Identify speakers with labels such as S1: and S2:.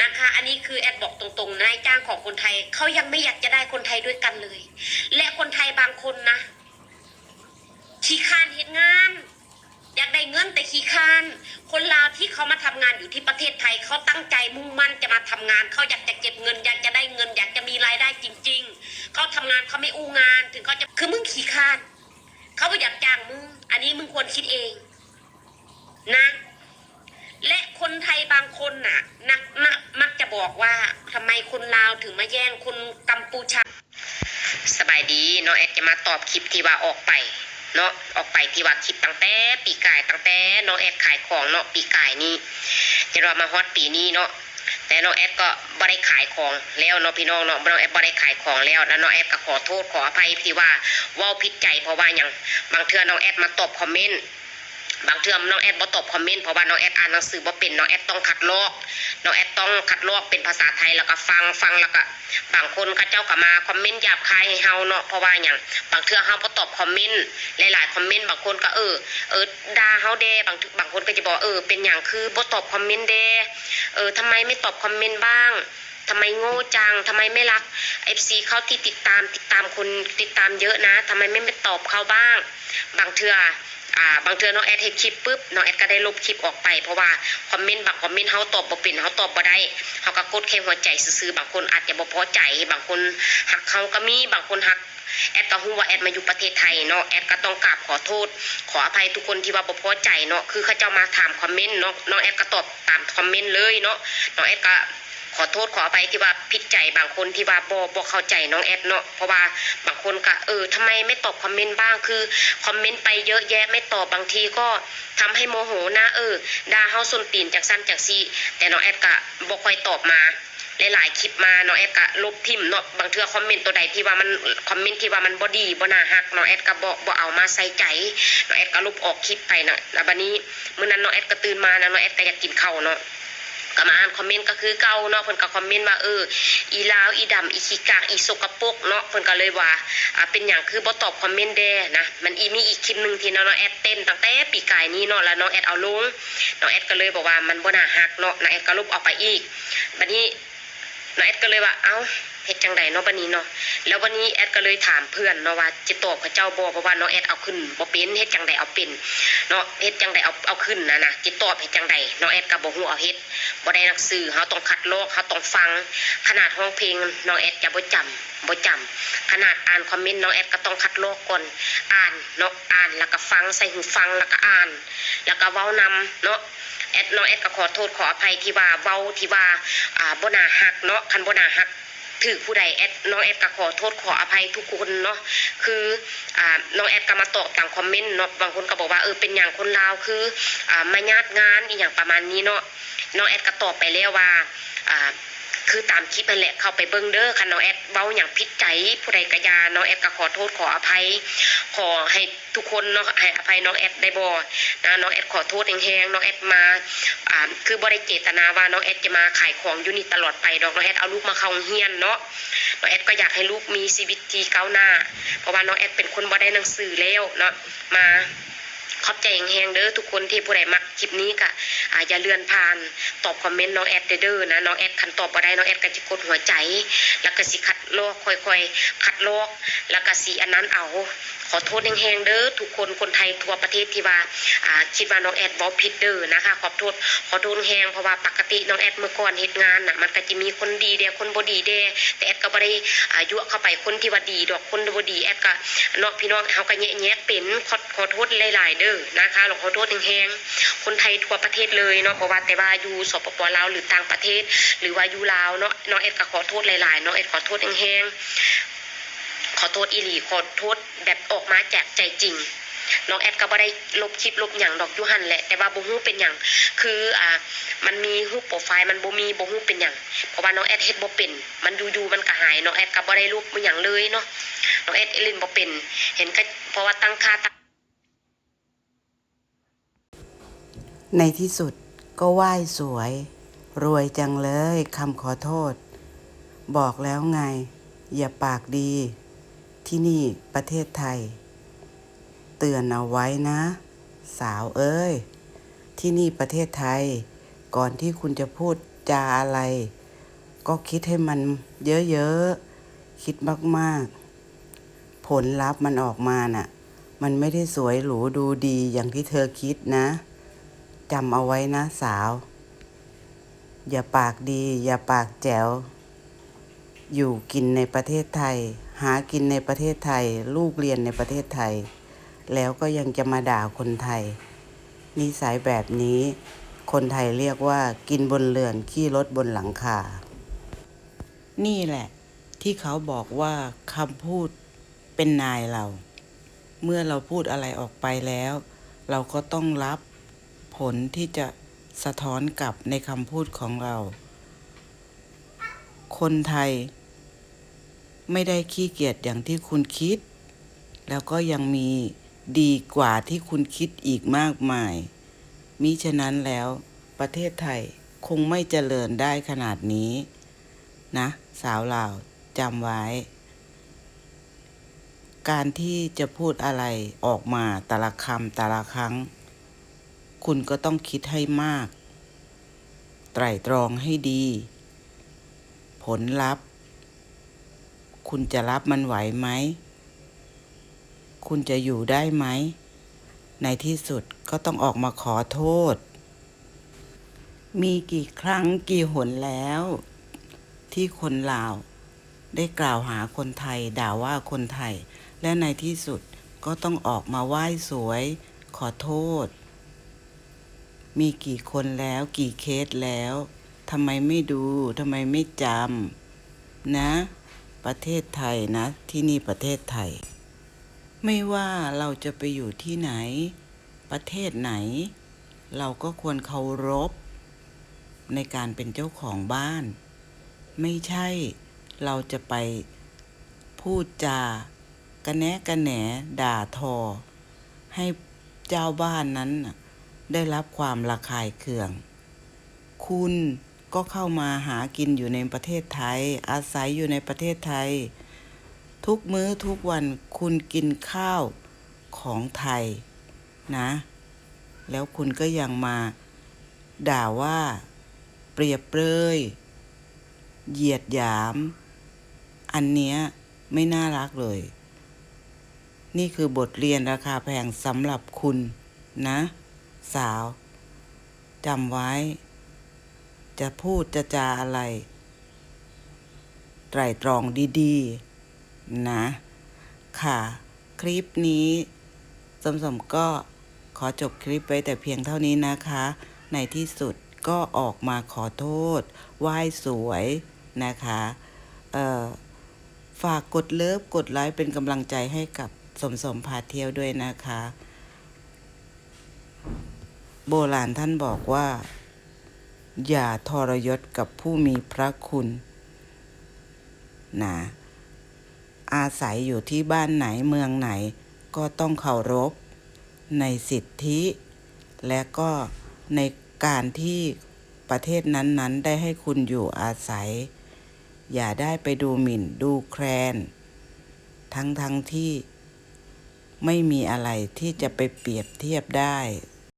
S1: นะคะ อันนี้คือแอดบอกตรงๆนายจ้างของคนไทยเขายังไม่อยากจะได้คนไทยด้วยกันเลย และคนไทยบางคนนะขี้ข้านเห็นงาน อยากได้เงินแต่ขี้ข้าน คนลาวที่เขามาทำงานอยู่ที่ประเทศไทยเขาตั้งใจมุ่งมั่นจะมาทำงานเขาอยากจะเก็บเงิน อยากจะได้เงิน อยากจะมีรายได้จริง ๆเขาทำงานเขาไม่อู้งาน ถึงเขาจะคือมึงขี้ข้านเขาไม่อยากจ้างมึงอันนี้มึงควรคิดเอง นะ และคนไทยบางคนน่ะนักมักมักจะบอกว่าทำไมคนลาวถึงมาแย่งคนกัมพูชา สบายดีเนาะแอดจะมาตอบคลิปที่ว่าออกไปเนาะออกไปที่ว่าคลิปตั้งแต่ปีกายตั้งแต่น้องแอดขายของเนาะปีกายนี้จะรอมาฮอตปีนี้เนาะแต่น้องแอดก็บ่ได้ขายของแล้วเนาะพี่น้องเนาะน้องแอดบ่ได้ขายของแล้วแล้วน้องแอดก็ขอโทษขออภัยที่ว่าว้าผิดใจเพราะว่าอย่างบางเทื่อน้องแอดมาตอบคอมเมนต์ บางเทื่อน้องแอดบ่ตอบคอมเมนต์เพราะว่าน้องแอดอ่านหนังสือบ่เป็นน้องแอดต้องคัดลอกน้องแอดต้องคัดลอกเป็นภาษาไทยแล้วก็ฟังฟังแล้วก็บางคนเขาเจ้าก็มาคอมเมนต์หยาบคายให้เฮาเนาะเพราะว่าหยังบางเทื่อเฮาบ่ตอบคอมเมนต์หลายๆคอมเมนต์บางคนก็เออเออด่าเฮาแดบางบางคนก็จะบอกเออเป็นหยังคือบ่ตอบคอมเมนต์แดเออทำไมไม่ตอบคอมเมนต์บ้าง ทำไมโง่จังทำไมไม่รัก FC เขาที่ติดตามติดตามคนติดตามเยอะนะทำไมไม่ไปตอบเขาบ้าง บางเทื่ออ่าบางเทื่อน้องแอดเห็นคลิปปุ๊บน้องแอดก็ได้ลบคลิปออกไปเพราะว่าคอมเมนต์บางคอมเมนต์เฮาตอบบ่เป็นเฮาตอบบ่ได้เฮาก็กดแค่หัวใจซื่อบางคนอาจจะบ่พอใจ บางคนหักเขาก็มีบางคนหักแอดก็ฮู้ว่าแอดมาอยู่ประเทศไทยเนาะแอดก็ต้องกราบขอโทษ ขออภัยทุกคนที่ว่าบ่พอใจเนาะคือเขาเจ้ามาถามคอมเมนต์เนาะน้องแอดก็ตอบตามคอมเมนต์เลยเนาะน้องแอดก็ ขอโทษขออภัยที่ว่าผิดใจบางคนที่ว่าบ่บ่เข้าใจน้องแอดเนาะเพราะว่าบางคนก็เออทำไมไม่ตอบคอมเมนต์บ้างคือคอมเมนต์ไปเยอะแยะไม่ตอบบางทีก็ทำให้โมโหนะเออด่าเฮาส้นตีนจากสั้นจากซีแต่น้องแอดก็บ่ค่อยตอบมาหลายๆคลิปมาน้องแอดก็ลบทิมเนาะบางเทื่อคอมเมนต์ตัวใดที่ว่ามันคอมเมนต์ที่ว่ามันบ่ดีบ่น่าฮักน้องแอดก็บ่บ่เอามาใส่ใจน้องแอดก็ลบออกคลิปไปนะแล้วบัดนี้เมื้อนั้นน้องแอดก็ตื่นมานะน้องแอดก็อยากกินข้าวเนาะ ก็มาอ่านคอมเมนต์ก็คือเก่าเนาะเพิ่นก็คอมเมนต์ว่าเอออีลาวอีดำอีขี้กากอีสกปรกเนาะเพิ่นก็เลยว่าอ่าเป็นหยังคือบ่ตอบคอมเมนต์แด้นะมันอีมีอีกคลิปหนึงที่น้องแอดเต้นตั้งแต่ปีกายนี้เนาะแล้วน้องแอดเอาลงน้องแอดก็เลยบอกว่ามันบ่น่าฮักเนาะน้องแอดก็ลบออกไปอีกบัดนี้น้องแอดก็เลยว่าเอ้า เฮ็ดจังไดเนาะบัดนี้เนาะแล้ววันนี้แอดก็เลยถามเพื่อนเนาะว่าจะตอบกับเจ้าบ่เพราะว่าน้องแอดเอาขึ้นบ่เป็นเฮ็ดจังไดเอาเป็นเนาะเฮ็ดจังไดเอาเอาขึ้นนะนะจิตอบเฮ็ดจังไดน้องแอดก็บ่ฮู้เอาเฮ็ดบ่ได้หนังสือเขาต้องคัดลอกเขาต้องฟัง ขนาดห้องเพลงน้องแอดจะบ่จำบ่จำขนาดอ่านคอมเมนต์น้องแอดก็ต้องคัดลอกก่อนอ่านเนาะอ่านแล้วก็ฟังใส่หูฟังแล้วก็อ่าน แล้วก็เว้านำเนาะแอดน้องแอดก็ขอโทษขออภัยที่ว่าเว้าที่ว่าอ่าบ่น่าฮักเนาะคันบ่น่าฮัก ถือผู้ใดแอดน้องแอดก็ขอโทษขออภัยทุกคนเนาะคืออ่าน้องแอดก็มาตอบตามคอมเมนต์เนาะบางคนก็บอกว่าเออเป็นอย่างคนลาวคืออ่ามาญาติงานอีอย่างประมาณนี้เนาะน้องแอดก็ตอบไปแล้วว่าอ่า คือตามคลิปนั่นแหละเข้าไปเบิ้งเด้อค่ะน้องแอดเว้าอย่างพิษใจผู้ใดกระยาน้องแอดก็ขอโทษขออภัย ขอให้ทุกคนเนาะให้อภัยน้องแอดได้บ่นะน้องแอดขอโทษแห้งๆน้องแอดมาอ่าคือบ่ได้เจตนาว่าน้องแอดจะมาขายของอยู่นี่ตลอดไปดอกน้องแอดเอาลูกมาเข้าโรงเรียนเนาะน้องแอดก็อยากให้ลูกมีชีวิตที่ก้าวหน้า เพราะว่าน้องแอดเป็นคนบ่ได้หนังสือแล้วเนาะมา ขอบใจแหงเด้อทุกคนที่ผู้ใดมักคลิปนี้ก็อย่าเลื่อนผ่านตอบคอมเมนต์น้องแอดเด้อนะน้องแอดคันตอบบ่ได้น้องแอดก็จะกดหัวใจ แล้วก็สิคัดลอกค่อยๆคัดลอกแล้วก็สีอันนั้นเอา ขอโทษแหงๆเด้อทุกคนคนไทยทั่วประเทศที่ว่าอ่าคิดว่าน้องแอดเว้าผิดเด้อนะคะขอโทษขอโทษแหงเพราะว่าปกติน้องแอดเมื่อก่อนเฮ็ดงานน่ะมันก็จะมีคนดีเด้คนบดีเด้แต่แอดก็บ่ได้อ่ายั่วเข้าไปคนที่ว่าดีดอกคนบดีแอดก็เนาะพี่น้องเฮาก็แยกๆเป็นขอขอโทษหลายๆเด้อนะคะขอโทษแหงๆคนไทยทั่วประเทศเลยเนาะเพราะว่าแต่ว่าอยู่สปปลาวหรือต่างประเทศ หรือว่าอยู่ลาวเนาะน้องแอดก็ขอโทษหลายๆเนาะแอดขอโทษแหงๆ อโทษอีหลีขอโทษแบบออกมาจากใจจริงน้องแอดก็บ่ได้ลบคลิปลบหยังดอกยูหันแหละแต่ว่าบ่ฮู้เป็นหยังคืออ่ามันมีรูปโปรไฟล์มันบ่มีบ่ฮู้เป็นหยังเพราะว่าน้องแอดเฮ็ดบ่เป็นมันอยู่ๆมันก็หายน้องแอดก็บ่ได้รูปมันหยังเลยเนาะน้องแอดเล่นบ่เป็น เห็นก็เพราะว่าตั้งค่าตั้ง
S2: ในที่สุดก็ไหว้สวย รวยจังเลยคำขอโทษ บอกแล้วไง อย่าปากดี ที่นี่ประเทศไทย เตือนเอาไว้นะ สาวเอ้ย ที่นี่ประเทศไทย ก่อนที่คุณจะพูดจาอะไร ก็คิดให้มันเยอะๆ คิดมากๆ ผลลัพธ์มันออกมาน่ะ มันไม่ได้สวยหรูดูดีอย่างที่เธอคิดนะจำเอาไว้นะสาว อย่าปากดี อย่าปากแจ๋ว อยู่กินในประเทศไทย หากินในประเทศไทย ลูกเรียนในประเทศไทย แล้วก็ยังจะมาด่าคนไทย นิสัยแบบนี้ คนไทยเรียกว่ากินบนเรือนขี้รถบนหลังคา นี่แหละ ที่เขาบอกว่าคำพูดเป็นนายเรา เมื่อเราพูดอะไรออกไปแล้ว เราก็ต้องรับผลที่จะสะท้อนกลับในคำพูดของเรา คนไทย ไม่ได้ขี้เกียจอย่างที่คุณคิด แล้วก็ยังมีดีกว่าที่คุณคิดอีกมากมาย มิฉะนั้นแล้วประเทศไทยคงไม่เจริญได้ขนาดนี้ นะ สาวลาวจำไว้ การที่จะพูดอะไรออกมาแต่ละคำแต่ละครั้ง คุณก็ต้องคิดให้มาก ไตร่ตรองให้ดี ผลลัพธ์ คุณจะรับมันไหวไหม คุณจะอยู่ได้ไหม ในที่สุดก็ต้องออกมาขอโทษ มีกี่ครั้งกี่หนแล้ว ที่คนลาว ได้กล่าวหาคนไทยด่าว่าคนไทย และในที่สุดก็ต้องออกมาไหว้สวย ขอโทษ มีกี่คนแล้วกี่เคสแล้วทำไมไม่ดูทำไมไม่จำนะ ประเทศไทยนะ ที่นี่ประเทศไทย ไม่ว่าเราจะไปอยู่ที่ไหน ประเทศไหน เราก็ควรเคารพ ในการเป็นเจ้าของบ้าน ไม่ใช่เราจะไปพูดจากระแนะกระแหนด่าทอ ให้เจ้าบ้านนั้นได้รับความระคายเคือง คุณ ก็เข้ามาหากินอยู่ในประเทศไทย อาศัยอยู่ในประเทศไทย ทุกมื้อทุกวันคุณกินข้าวของไทยนะ แล้วคุณก็ยังมาด่าว่า เปรียบเปรยเหยียดหยาม อันเนี้ยไม่น่ารักเลย นี่คือบทเรียนราคาแพงสำหรับคุณนะ สาวจำไว้ จะพูดจะจาอะไร ไตรตรองดีๆ นะ ค่ะ คลิปนี้สมสมก็ขอจบคลิปไว้แต่เพียงเท่านี้นะคะ ในที่สุดก็ออกมาขอโทษไหว้สวยนะคะฝากกดเลิฟกดไลค์เป็นกำลังใจให้กับสมสมพาเที่ยวด้วยนะคะ โบราณท่านบอกว่า อย่าทรยศกับผู้มีพระคุณนะอาศัยอยู่ที่บ้านไหนเมืองไหน ก็ต้องเคารพ ในสิทธิ และก็ในการที่ประเทศนั้นๆ ได้ให้คุณอยู่อาศัย อย่าได้ไปดูหมิ่นดูแคลน ทั้งๆทที่ไม่มีอะไรที่จะไปเปรียบเทียบได้